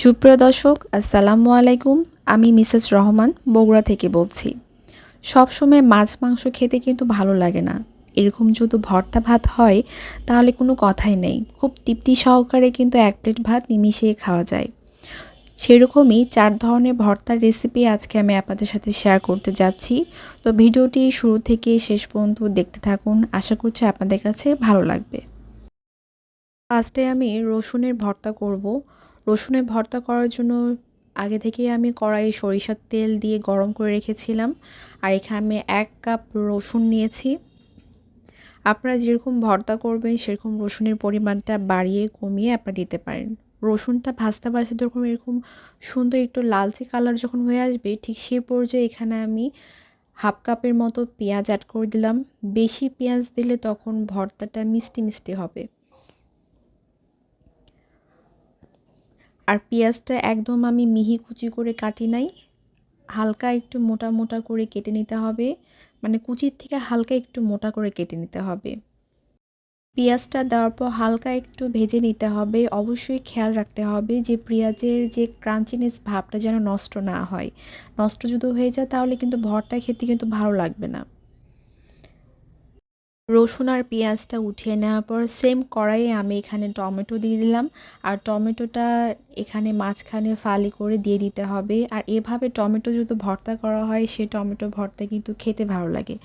সুপ্রিয় দর্শক, আসসালামু আলাইকুম। আমি মিসেস রহমান বগুড়া থেকে বলছি। সবসময় মাছ, মাংস খেতে কিন্তু ভালো লাগে না। এরকম যদি ভর্তা ভাত হয়, তাহলে কোনো কথাই নেই। খুব তৃপ্তি সহকারে কিন্তু এক প্লেট ভাত নিমিশিয়ে খাওয়া যায়। সেরকমই চার ধরনের ভর্তার রেসিপি আজকে আমি আপনাদের সাথে শেয়ার করতে যাচ্ছি। তো ভিডিওটি শুরু থেকে শেষ পর্যন্ত দেখতে থাকুন। আশা করছি আপনাদের কাছে ভালো লাগবে। ফার্স্টে আমি রসুনের ভর্তা করব। রসুনের ভর্তা করার জন্য আগে থেকেই আমি কড়াইয়ে সরিষার তেল দিয়ে গরম করে রেখেছিলাম। আর এখানে আমি এক কাপ রসুন নিয়েছি। আপনারা যেরকম ভর্তা করবেন, সেরকম রসুনের পরিমাণটা বাড়িয়ে কমিয়ে আপনারা দিতে পারেন। রসুনটা ভাজতে ভাজতে যখন এরকম সুন্দর একটু লালচে কালার যখন হয়ে আসবে, ঠিক সেই পর্যায়ে এখানে আমি হাফ কাপের মতো পেঁয়াজ অ্যাড করে দিলাম। বেশি পেঁয়াজ দিলে তখন ভর্তাটা মিষ্টি মিষ্টি হবে। আর পেঁয়াজটা একদম আমি মিহি কুচি করে কাটি নাই। হালকা একটু মোটা মোটা করে কেটে নিতে হবে। মানে কুচির থেকে হালকা একটু মোটা করে কেটে নিতে হবে। পেঁয়াজটা দেওয়ার পর হালকা একটু ভেজে নিতে হবে। অবশ্যই খেয়াল রাখতে হবে যে পেঁয়াজের যে ক্রাঞ্চিনেস ভাবটা যেন নষ্ট না হয়। নষ্ট যদি হয়ে যায় তাহলে কিন্তু ভর্তা খেতে কিন্তু ভালো লাগবে না। রসুন আর পেঁয়াজটা উঠিয়ে নেওয়ার পর সেম কড়াইয়ে আমি এখানে টমেটো দিয়ে দিলাম। আর টমেটোটা এখানে মাঝখানে ফালি করে দিয়ে দিতে হবে। আর এভাবে টমেটো যদি ভর্তা করা হয়, সে টমেটো ভর্তা কিন্তু খেতে ভালো লাগে।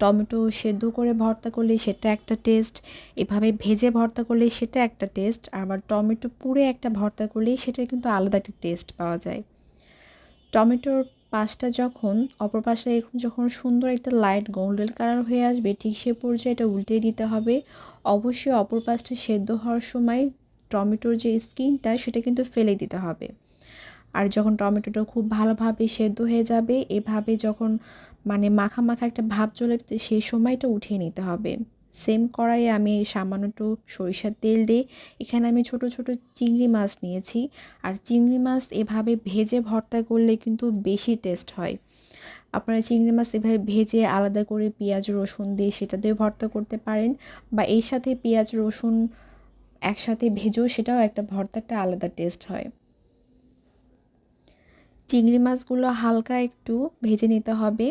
টমেটো সেদ্ধ করে ভর্তা করলে সেটা একটা টেস্ট এভাবে ভেজে ভর্তা করলে সেটা একটা টেস্ট আবার টমেটো পুড়ে একটা ভর্তা করলে সেটার কিন্তু আলাদা একটা টেস্ট পাওয়া যায়। টমেটোর পাশটা যখন, অপর পাশে এরকম যখন সুন্দর একটা লাইট গোল্ডেন কালার হয়ে আসবে, ঠিক সে পর্যায়ে এটা উল্টে দিতে হবে। অবশ্যই অপর পাশটা সেদ্ধ হওয়ার সময় টমেটোর যে স্কিনটা সেটা কিন্তু ফেলে দিতে হবে। আর যখন টমেটোটা খুব ভালোভাবে সেদ্ধ হয়ে যাবে, এভাবে যখন মানে মাখা মাখা একটা ভাব চলে সেই সময়টা উঠিয়ে নিতে হবে। সেম কড়াইয়ে আমি সামান্য সরিষার তেল দিই। এখানে আমি ছোট ছোট চিংড়ি মাছ নিয়েছি। আর চিংড়ি মাছ এভাবে ভেজে ভর্তা করলে কিন্তু বেশি টেস্ট হয়। আপনারা চিংড়ি মাছ এভাবে ভেজে আলাদা করে পেঁয়াজ, রসুন দিয়ে সেটা দিয়ে ভর্তা করতে পারেন বা এর সাথে পেঁয়াজ, রসুন একসাথে ভেজেও সেটাও একটা ভর্তাটা আলাদা টেস্ট হয়। চিংড়ি মাছগুলো হালকা একটু ভেজে নিতে হবে।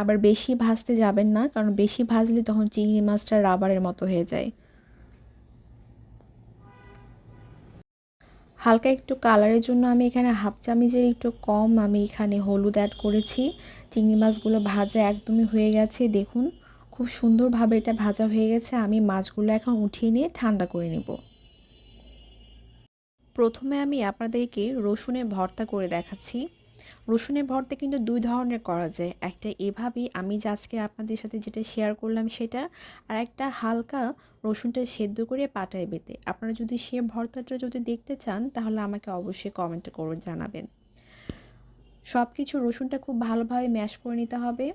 আবার বেশি ভাজতে যাবেন না, কারণ বেশি ভাজলে তখন চিংড়ি মাছটা রাবারের মতো হয়ে যায়। হালকা একটু কালারের জন্য আমি এখানে হাফ চামিচের একটু কম আমি এখানে হলুদ অ্যাড করেছি। চিংড়ি মাছগুলো ভাজা একদমই হয়ে গেছে, দেখুন। খুব সুন্দরভাবে এটা ভাজা হয়ে গেছে, আমি মাছগুলো এখন উঠিয়ে নিয়ে ঠান্ডা করে নেব। প্রথমে আমি আপনাদেরকে রসুনের ভর্তা করে দেখাচ্ছি। রসুনের ভর্তা কিন্তু দুই ধরনের করা যায়। একটা এভাবেই আমি যে আজকে আপনাদের সাথে যেটা শেয়ার করলাম সেটা, আর একটা হালকা রসুনটা সেদ্ধ করে পাটায় বেতে আপনারা যদি সে ভর্তাটা যদি দেখতে চান, তাহলে আমাকে অবশ্যই কমেন্ট করে জানাবেন। সব কিছু রসুনটা খুব ভালোভাবে ম্যাশ করে নিতে হবে।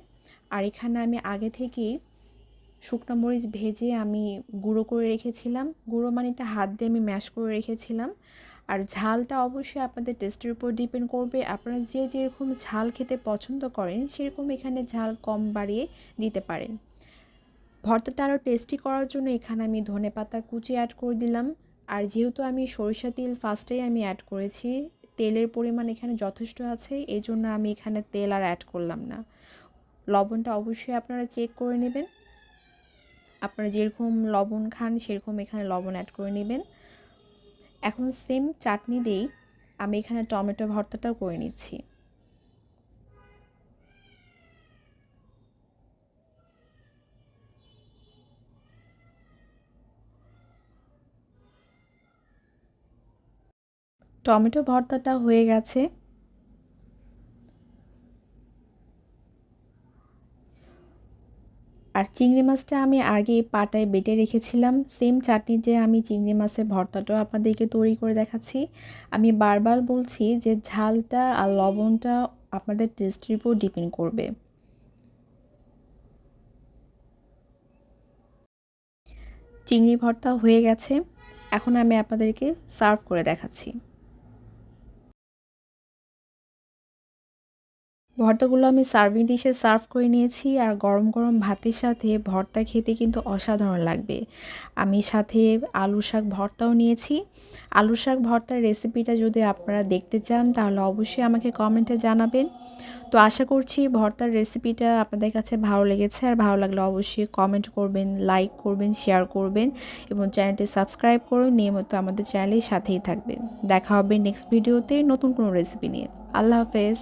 আর এখানে আমি আগে থেকেই শুকনো মরিচ ভেজে আমি গুঁড়ো করে রেখেছিলাম। গুঁড়ো মানিটা হাত দিয়ে আমি ম্যাশ করে রেখেছিলাম। আর ঝালটা অবশ্যই আপনাদের টেস্টের উপর ডিপেন্ড করবে। আপনারা যে যেরকম ঝাল খেতে পছন্দ করেন, সেরকম এখানে ঝাল কম বাড়িয়ে দিতে পারেন। ভর্তাটা আরও টেস্টি করার জন্য এখানে আমি ধনে পাতা কুচি অ্যাড করে দিলাম। আর যেহেতু আমি সরিষা তেল ফার্স্টেই আমি অ্যাড করেছি, তেলের পরিমাণ এখানে যথেষ্ট আছে এই জন্য আমি এখানে তেল আর অ্যাড করলাম না। লবণটা অবশ্যই আপনারা চেক করে নেবেন। আপনারা যেরকম লবণ খান, সেরকম এখানে লবণ অ্যাড করে নেবেন। এখন সেম চাটনি দিয়েই আমি এখানে টমেটো ভর্তাটাও করে নিচ্ছি। টমেটো ভর্তাটা হয়ে গেছে। আর চিংড়ি মাছটা আমি আগে পাটায় বেটে রেখেছিলাম। সেম চাটনি যে আমি চিংড়ি মাছের ভর্তাটাও আপনাদেরকে তৈরি করে দেখাচ্ছি। আমি বারবার বলছি যে ঝালটা আর লবণটা আপনাদের টেস্টের উপর ডিপেন্ড করবে। চিংড়ি ভর্তা হয়ে গেছে। এখন আমি আপনাদেরকে সার্ভ করে দেখাচ্ছি। ভর্তাগুলো আমি সার্ভিং ডিশে সার্ভ করে নিয়েছি আর গরম গরম ভাতের সাথে ভর্তা খেতে কিন্তু অসাধারণ লাগবে। আমি সাথে আলু শাক ভর্তাও নিয়েছি। আলু শাক ভর্তার রেসিপিটা যদি আপনারা দেখতে চান, তাহলে অবশ্যই আমাকে কমেন্টে জানাবেন। তো আশা করছি ভর্তার রেসিপিটা আপনাদের কাছে ভালো লেগেছে। আর ভালো লাগলে অবশ্যই কমেন্ট করবেন লাইক করবেন শেয়ার করবেন এবং চ্যানেলটি সাবস্ক্রাইব করুন। নিয়মিত আমাদের চ্যানেলের সাথেই থাকবেন। দেখা হবে নেক্সট ভিডিওতে নতুন কোনো রেসিপি নিয়ে। আল্লাহ হাফেজ।